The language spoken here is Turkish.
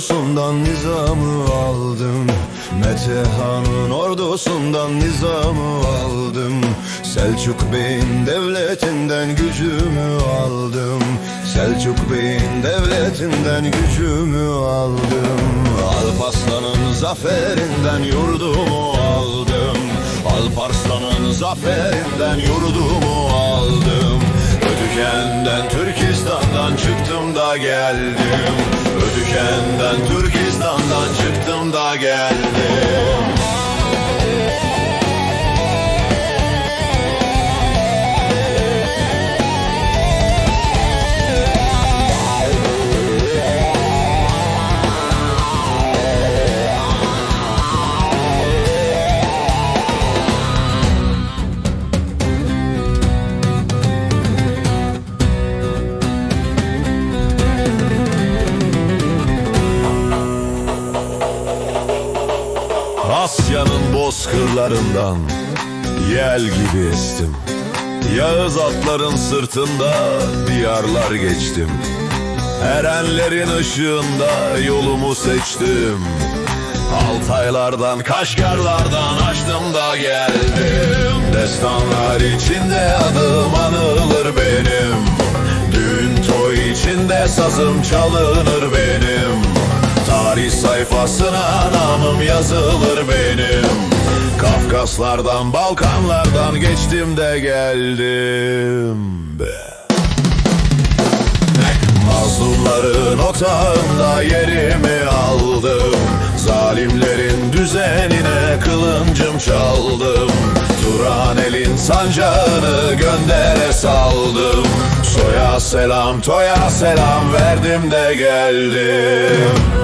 ordusundan nizamı aldım. Metehan'ın ordusundan nizamı aldım. Selçuk Bey'in devletinden gücümü aldım. Selçuk Bey'in devletinden gücümü aldım. Alparslan'ın zaferinden yurdumu aldım. Alparslan'ın zaferinden yurdumu aldım. Ödükenden Türkistan'dan çıktım da geldim Asya'nın bozkırlarından yel gibi estim. Yağız atların sırtında diyarlar geçtim. Erenlerin ışığında yolumu seçtim. Altaylardan, Kaşgarlardan açtım da geldim. Destanlar içinde adım anılır benim. Düğün toy içinde sazım çalınır benim. Tarih sayfasına namım yazılır Kafkaslardan, Balkanlardan geçtim de geldim be. Mazlumların otağında yerimi aldım. Zalimlerin düzenine kılıncım çaldım. Turan elin sancağını göndere saldım. Soya selam toya selam verdim de geldim